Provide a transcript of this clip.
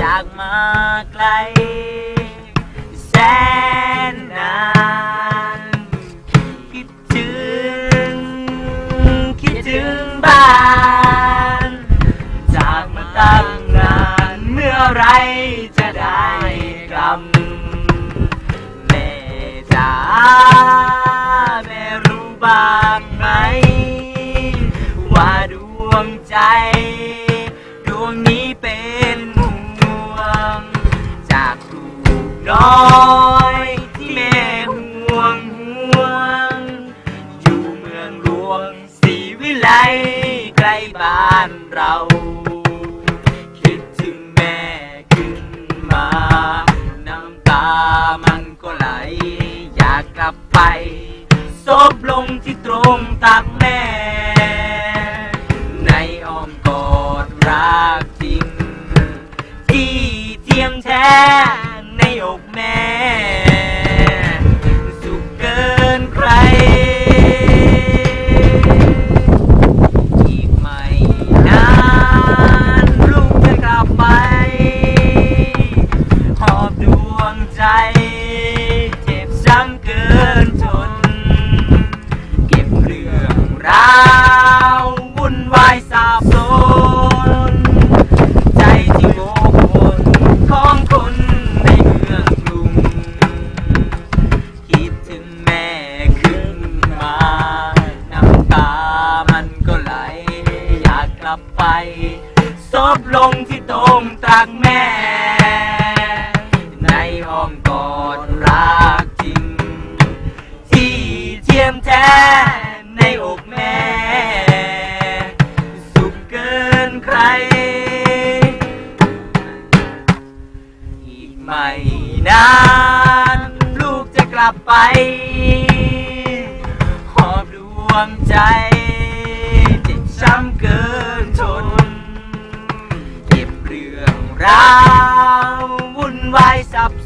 จากมาไกล แสนนานคิดถึง คิดถึงบ้าน จากมาตั้งนานเมื่อไรจะได้กลับแม่จ๋าแม่รู้บ้างไหม ว่าดวงใจานเรา คิดถึงแม่ขึ้นมา น้ำตามันก็ไหล อยากกลับไปซบลงที่ตรงตักแม่ายสาบสนใจที่โมโหนของคนในเมืองกรุง คิดถึงแม่ขึ้นมา น้ำตามันก็ไหล อยากกลับไปซบลงที่ตรงตักแม่ ในอ้อมกอดรักจริง ที่เทียมแท้ ไม่นานลูกจะกลับไป หอบรวมใจ เจ็บช้ำเกินทน เก็บเรื่องราว วุ่นวายสับส